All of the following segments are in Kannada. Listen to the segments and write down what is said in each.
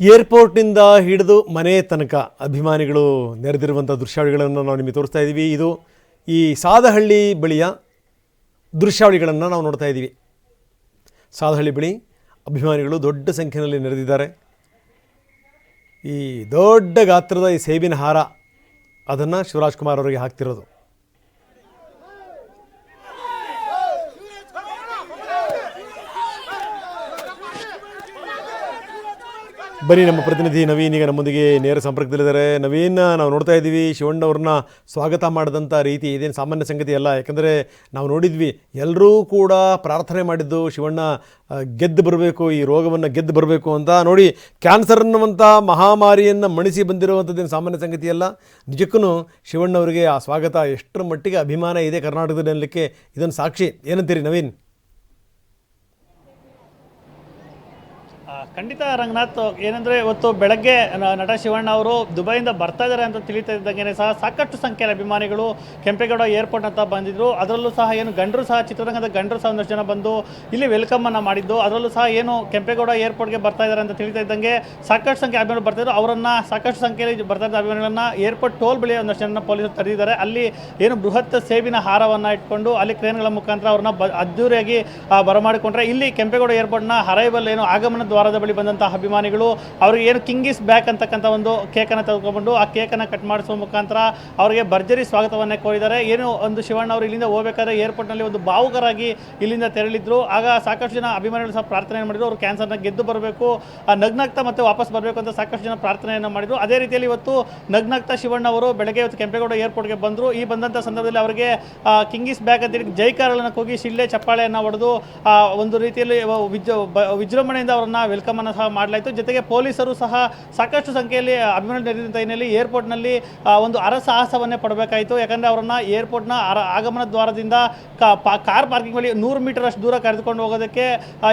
ಏರ್ಪೋರ್ಟ್ನಿಂದ ಹಿಡಿದು ಮನೆ ತನಕ ಅಭಿಮಾನಿಗಳು ನೆರೆದಿರುವಂಥ ದೃಶ್ಯಾವಳಿಗಳನ್ನು ನಾವು ನಿಮಗೆ ತೋರಿಸ್ತಾ ಇದ್ದೀವಿ. ಇದು ಈ ಸಾದಹಳ್ಳಿ ಬಳಿಯ ದೃಶ್ಯಾವಳಿಗಳನ್ನು ನಾವು ನೋಡ್ತಾ ಇದ್ದೀವಿ. ಸಾದಹಳ್ಳಿ ಬಳಿ ಅಭಿಮಾನಿಗಳು ದೊಡ್ಡ ಸಂಖ್ಯೆಯಲ್ಲಿ ನೆರೆದಿದ್ದಾರೆ. ಈ ದೊಡ್ಡ ಗಾತ್ರದ ಈ ಸೇಬಿನ ಹಾರ, ಅದನ್ನು ಶಿವರಾಜ್ಕುಮಾರ್ ಅವರಿಗೆ ಹಾಕ್ತಿರೋದು. ಬನ್ನಿ, ನಮ್ಮ ಪ್ರತಿನಿಧಿ ನವೀನ್ ಈಗ ನಮ್ಮೊಂದಿಗೆ ನೇರ ಸಂಪರ್ಕದಲ್ಲಿದ್ದಾರೆ. ನವೀನ್, ನಾವು ನೋಡ್ತಾ ಇದ್ದೀವಿ ಶಿವಣ್ಣವ್ರನ್ನ ಸ್ವಾಗತ ಮಾಡಿದಂಥ ರೀತಿ, ಇದೇನು ಸಾಮಾನ್ಯ ಸಂಗತಿ ಅಲ್ಲ. ಯಾಕಂದರೆ ನಾವು ನೋಡಿದ್ವಿ ಎಲ್ಲರೂ ಕೂಡ ಪ್ರಾರ್ಥನೆ ಮಾಡಿದ್ದು, ಶಿವಣ್ಣ ಗೆದ್ದು ಬರಬೇಕು, ಈ ರೋಗವನ್ನು ಗೆದ್ದು ಬರಬೇಕು ಅಂತ. ನೋಡಿ, ಕ್ಯಾನ್ಸರ್ ಅನ್ನುವಂಥ ಮಹಾಮಾರಿಯನ್ನು ಮಣಿಸಿ ಬಂದಿರುವಂಥದ್ದೇನು ಸಾಮಾನ್ಯ ಸಂಗತಿ ಅಲ್ಲ. ನಿಜಕ್ಕೂ ಶಿವಣ್ಣವರಿಗೆ ಆ ಸ್ವಾಗತ ಎಷ್ಟರ ಮಟ್ಟಿಗೆ ಅಭಿಮಾನ ಇದೆ ಕರ್ನಾಟಕದಲ್ಲಿ ಅನ್ನಲಿಕ್ಕೆ ಇದೊಂದು ಸಾಕ್ಷಿ. ಏನಂತೀರಿ ನವೀನ್? ಖಂಡಿತ ರಂಗನಾಥ್, ಏನಂದ್ರೆ ಇವತ್ತು ಬೆಳಗ್ಗೆ ನಟ ಶಿವಣ್ಣ ಅವರು ದುಬೈಯಿಂದ ಬರ್ತಾ ಇದ್ದಾರೆ ಅಂತ ತಿಳಿತಾ ಇದ್ದಂಗೆ ಸಹ ಸಾಕಷ್ಟು ಸಂಖ್ಯೆಯಲ್ಲಿ ಅಭಿಮಾನಿಗಳು ಕೆಂಪೇಗೌಡ ಏರ್ಪೋರ್ಟ್ ಅಂತ ಬಂದಿದ್ರು. ಅದರಲ್ಲೂ ಸಹ ಏನು ಗಂಡರು ಸಹ ಚಿತ್ರರಂಗದ ಗಂಡರು ಸಹ ಒಂದಷ್ಟು ಜನ ಬಂದು ಇಲ್ಲಿ ವೆಲ್ಕಮ್ ಅನ್ನ ಮಾಡಿದ್ದು. ಅದರಲ್ಲೂ ಸಹ ಏನು ಕೆಂಪೇಗೌಡ ಏರ್ಪೋರ್ಟ್ಗೆ ಬರ್ತಾ ಇದ್ದಾರೆ ಅಂತ ತಿಳಿತಾ ಇದ್ದಂಗೆ ಸಾಕಷ್ಟು ಸಂಖ್ಯೆ ಅಭಿಮಾನಿಗಳು ಬರ್ತಾ ಇದ್ರು. ಅವರನ್ನ ಸಾಕಷ್ಟು ಸಂಖ್ಯೆಯಲ್ಲಿ ಬರ್ತಾ ಇದ್ದ ಅಭಿಮಾನಿಗಳನ್ನ ಏರ್ಪೋರ್ಟ್ ಟೋಲ್ ಬಳಿ ಒಂದಷ್ಟು ಜನ ಪೊಲೀಸರು ತಡೆದಿದ್ದಾರೆ ಅಲ್ಲಿ ಏನು ಬೃಹತ್ ಸೇವಿನ ಹಾರವನ್ನ ಇಟ್ಕೊಂಡು ಅಲ್ಲಿ ಕ್ರೇನ್ಗಳ ಮುಖಾಂತರ ಅವ್ರನ್ನ ಬ, ಅದ್ದೂರಿಯಾಗಿ ಬರಮಾಡಿಕೊಂಡ್ರೆ ಇಲ್ಲಿ ಕೆಂಪೇಗೌಡ ಏರ್ಪೋರ್ಟ್ನ ಹರೈಬಲ್ ಏನು ಆಗಮನ ದ್ವಾರದ ಬಳಿ ಬಂದಂತಹ ಅಭಿಮಾನಿಗಳು, ಅವರಿಗೆ ಏನು ಕಿಂಗಿಸ್ ಬ್ಯಾಕ್ ಅಂತಕ್ಕಂಥ ಒಂದು ಕೇಕನ್ನು ತೆಗೆದುಕೊಂಡು ಆ ಕೇಕನ್ನು ಕಟ್ ಮಾಡಿಸುವ ಮುಖಾಂತರ ಅವರಿಗೆ ಭರ್ಜರಿ ಸ್ವಾಗತವನ್ನು ಕೋರಿದ್ದಾರೆ. ಏನು ಒಂದು ಶಿವಣ್ಣ ಅವರು ಇಲ್ಲಿಂದ ಹೋಗಬೇಕಾದ್ರೆ ಏರ್ಪೋರ್ಟ್ನಲ್ಲಿ ಒಂದು ಭಾವುಕರಾಗಿ ಇಲ್ಲಿಂದ ತೆರಳಿದ್ರು. ಆಗ ಸಾಕಷ್ಟು ಜನ ಅಭಿಮಾನಿಗಳು ಸಹ ಪ್ರಾರ್ಥನೆ ಮಾಡಿದ್ರು. ಅವರು ಕ್ಯಾನ್ಸರ್ನ ಗೆದ್ದು ಬರಬೇಕು ನಗ್ನಗ್ತಾ ಮತ್ತೆ ವಾಪಸ್ ಬರಬೇಕು ಅಂತ ಸಾಕಷ್ಟು ಜನ ಪ್ರಾರ್ಥನೆಯನ್ನು ಮಾಡಿದ್ರು. ಅದೇ ರೀತಿಯಲ್ಲಿ ಇವತ್ತು ನಗ್ನಗ್ತಾ ಶಿವಣ್ಣ ಅವರು ಬೆಳಗ್ಗೆ ಇವತ್ತು ಕೆಂಪೇಗೌಡ ಏರ್ಪೋರ್ಟ್ಗೆ ಬಂದರು. ಈ ಬಂದಂಥ ಸಂದರ್ಭದಲ್ಲಿ ಅವರಿಗೆ ಕಿಂಗ್ ಕಿಂಗಿಸ್ ಬ್ಯಾಕ್ ಅಂತೇಳಿ ಜೈಕಾರಗಳನ್ನು ಕೂಗಿ ಶಿಳ್ಳೆ ಚಪ್ಪಾಳೆಯನ್ನು ಹೊಡೆದು ಒಂದು ರೀತಿಯಲ್ಲಿ ವಿಜೃಂಭಣೆಯಿಂದ ಅವರನ್ನು ವೆಲ್ಕಮ್ ಅನ್ನು ಸಹ ಮಾಡಲಾಯಿತು. ಜೊತೆಗೆ ಪೊಲೀಸರು ಸಹ ಸಾಕಷ್ಟು ಸಂಖ್ಯೆಯಲ್ಲಿ ಅಭಿಮಾನಿ ನೆರೆದಂಥ ಹಿನ್ನೆಲೆಯಲ್ಲಿ ಏರ್ಪೋರ್ಟ್ನಲ್ಲಿ ಒಂದು ಅರಸಾಹಸವನ್ನೇ ಪಡಬೇಕಾಯಿತು. ಯಾಕಂದರೆ ಅವರನ್ನು ಏರ್ಪೋರ್ಟ್ನ ಅರ ಆಗಮನ ದ್ವಾರದಿಂದ ಕಾರ್ ಪಾರ್ಕಿಂಗ್ ಬಳಿ ನೂರು ಮೀಟರ್ ಅಷ್ಟು ದೂರ ಕರೆದುಕೊಂಡು ಹೋಗೋದಕ್ಕೆ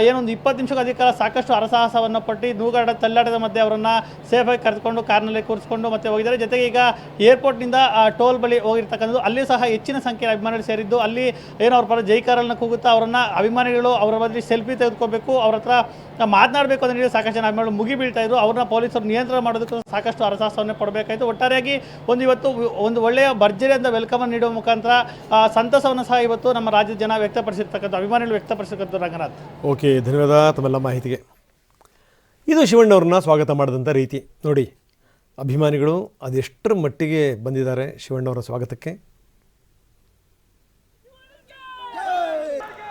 ಏನೊಂದು ಇಪ್ಪತ್ತು ನಿಮಿಷಕ್ಕೆ ಅಧಿಕ ಕಾಲ ಸಾಕಷ್ಟು ಅರಸಾಹಸವನ್ನು ಪಟ್ಟು ನೂಗಾಡ ತಳ್ಳಾಟದ ಮಧ್ಯೆ ಅವರನ್ನು ಸೇಫಾಗಿ ಕರೆದುಕೊಂಡು ಕಾರ್ನಲ್ಲಿ ಕೂರಿಸಿಕೊಂಡು ಮತ್ತೆ ಹೋಗಿದ್ದಾರೆ. ಜೊತೆಗೆ ಈಗ ಏರ್ಪೋರ್ಟ್ನಿಂದ ಟೋಲ್ ಬಳಿ ಹೋಗಿರ್ತಕ್ಕಂಥದ್ದು, ಅಲ್ಲಿ ಸಹ ಹೆಚ್ಚಿನ ಸಂಖ್ಯೆಯ ಅಭಿಮಾನಿಗಳು ಸೇರಿದ್ದು, ಅಲ್ಲಿ ಏನೋ ಅವ್ರ ಪರ ಜೈಕಾರನ್ನ ಕೂಗುತ್ತಾ ಅವರನ್ನು ಅಭಿಮಾನಿಗಳು ಅವರ ಬದಲಿ ಸೆಲ್ಫಿ ತೆಗೆದುಕೋಬೇಕು, ಅವ್ರ ಹತ್ರ ಮಾತನಾಡಬೇಕು ಅಂತ ನೀಡಿ ಸಾಕಷ್ಟು ಜನ ಅಭಿಮಾನಿಗಳು ಮುಗಿ ಬೀಳ್ತಾ ಇದ್ರು. ಅವ್ರನ್ನ ಪೊಲೀಸರು ನಿಯಂತ್ರಣ ಮಾಡೋದಕ್ಕೂ ಸಾಕಷ್ಟು ಅರಸಾಹಸವನ್ನು ಕೊಡಬೇಕಾಯಿತು. ಒಟ್ಟಾರೆಯಾಗಿ ಒಂದು ಇವತ್ತು ಒಂದು ಒಳ್ಳೆಯ ಭರ್ಜರಿಯಿಂದ ವೆಲ್ಕಮ್ ನೀಡುವ ಮುಖಾಂತರ ಸಂತಸವನ್ನು ಸಹ ಇವತ್ತು ನಮ್ಮ ರಾಜ್ಯದ ಜನ ವ್ಯಕ್ತಪಡಿಸಿರ್ತಕ್ಕಂಥ, ಅಭಿಮಾನಿಗಳು ವ್ಯಕ್ತಪಡಿಸಿರ್ತಕ್ಕಂಥ ರಂಗನಾಥ್. ಓಕೆ, ಧನ್ಯವಾದ ತಮ್ಮೆಲ್ಲ ಮಾಹಿತಿಗೆ. ಇದು ಶಿವಣ್ಣವ್ರನ್ನ ಸ್ವಾಗತ ಮಾಡಿದಂಥ ರೀತಿ. ನೋಡಿ, ಅಭಿಮಾನಿಗಳು ಅದೆಷ್ಟರ ಮಟ್ಟಿಗೆ ಬಂದಿದ್ದಾರೆ ಶಿವಣ್ಣವರ ಸ್ವಾಗತಕ್ಕೆ.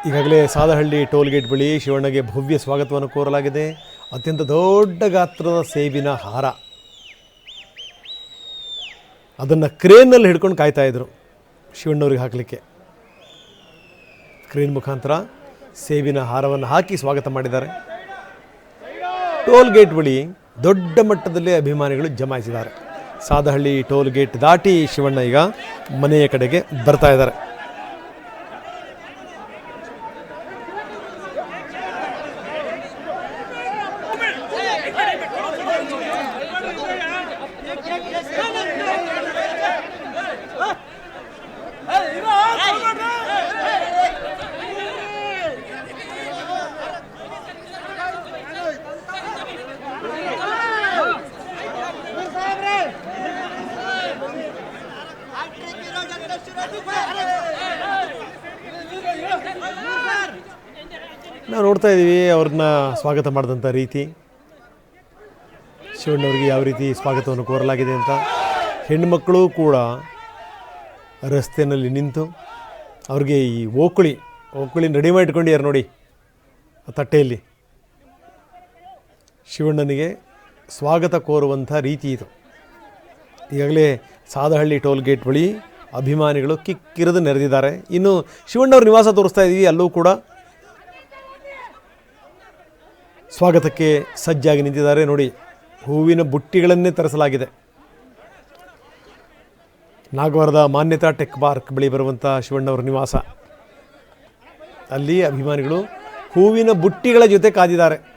ಈಗಾಗಲೇ ಸಾದಹಳ್ಳಿ ಟೋಲ್ ಗೇಟ್ ಬಳಿ ಶಿವಣ್ಣಗೆ ಭವ್ಯ ಸ್ವಾಗತವನ್ನು ಕೋರಲಾಗಿದೆ. ಅತ್ಯಂತ ದೊಡ್ಡ ಗಾತ್ರದ ಸೇಬಿನ ಹಾರ. ಅದನ್ನು ಕ್ರೇನಲ್ಲಿ ಹಿಡ್ಕೊಂಡು ಕಾಯ್ತಾ ಇದ್ರು ಶಿವಣ್ಣವ್ರಿಗೆ ಹಾಕಲಿಕ್ಕೆ. ಕ್ರೇನ್ ಮುಖಾಂತರ ಸೇಬಿನ ಹಾರವನ್ನು ಹಾಕಿ ಸ್ವಾಗತ ಮಾಡಿದ್ದಾರೆ. ಟೋಲ್ ಗೇಟ್ ಬಳಿ ದೊಡ್ಡ ಮಟ್ಟದಲ್ಲಿ ಅಭಿಮಾನಿಗಳು ಜಮಾಯಿಸಿದ್ದಾರೆ. ಸಾದಹಳ್ಳಿ ಟೋಲ್ ಗೇಟ್ ದಾಟಿ ಶಿವಣ್ಣ ಈಗ ಮನೆಯ ಕಡೆಗೆ ಬರ್ತಾ ಇದ್ದಾರೆ. ನಾವು ನೋಡ್ತಾ ಇದ್ದೀವಿ ಅವ್ರನ್ನ ಸ್ವಾಗತ ಮಾಡಿದಂಥ ರೀತಿ. ಶಿವಣ್ಣವ್ರಿಗೆ ಯಾವ ರೀತಿ ಸ್ವಾಗತವನ್ನು ಕೋರಲಾಗಿದೆ ಅಂತ ಹೆಣ್ಣುಮಕ್ಕಳು ಕೂಡ ರಸ್ತೆಯಲ್ಲಿ ನಿಂತು ಅವ್ರಿಗೆ ಈ ಓಕುಳಿ ಓಕುಳಿ ರೆಡಿ ಮಾಡಿಟ್ಕೊಂಡಿದ್ದಾರೆ ನೋಡಿ, ಆ ತಟ್ಟೆಯಲ್ಲಿ. ಶಿವಣ್ಣನಿಗೆ ಸ್ವಾಗತ ಕೋರುವಂಥ ರೀತಿ ಇದು. ಈಗಾಗಲೇ ಸಾದಹಳ್ಳಿ ಟೋಲ್ ಗೇಟ್ ಬಳಿ ಅಭಿಮಾನಿಗಳು ಕಿಕ್ಕಿರಿದು ನೆರೆದಿದ್ದಾರೆ. ಇನ್ನು ಶಿವಣ್ಣವ್ರ ನಿವಾಸ ತೋರಿಸ್ತಾ ಇದ್ದೀವಿ, ಅಲ್ಲೂ ಕೂಡ ಸ್ವಾಗತಕ್ಕೆ ಸಜ್ಜಾಗಿ ನಿಂತಿದ್ದಾರೆ ನೋಡಿ. ಹೂವಿನ ಬುಟ್ಟಿಗಳನ್ನೇ ತರಿಸಲಾಗಿದೆ. ನಾಗವಾರದ ಮಾನ್ಯತಾ ಟೆಕ್ ಪಾರ್ಕ್ ಬಳಿ ಬರುವಂಥ ಶಿವಣ್ಣವರ ನಿವಾಸ. ಅಲ್ಲಿ ಅಭಿಮಾನಿಗಳು ಹೂವಿನ ಬುಟ್ಟಿಗಳ ಜೊತೆ ಕಾದಿದ್ದಾರೆ.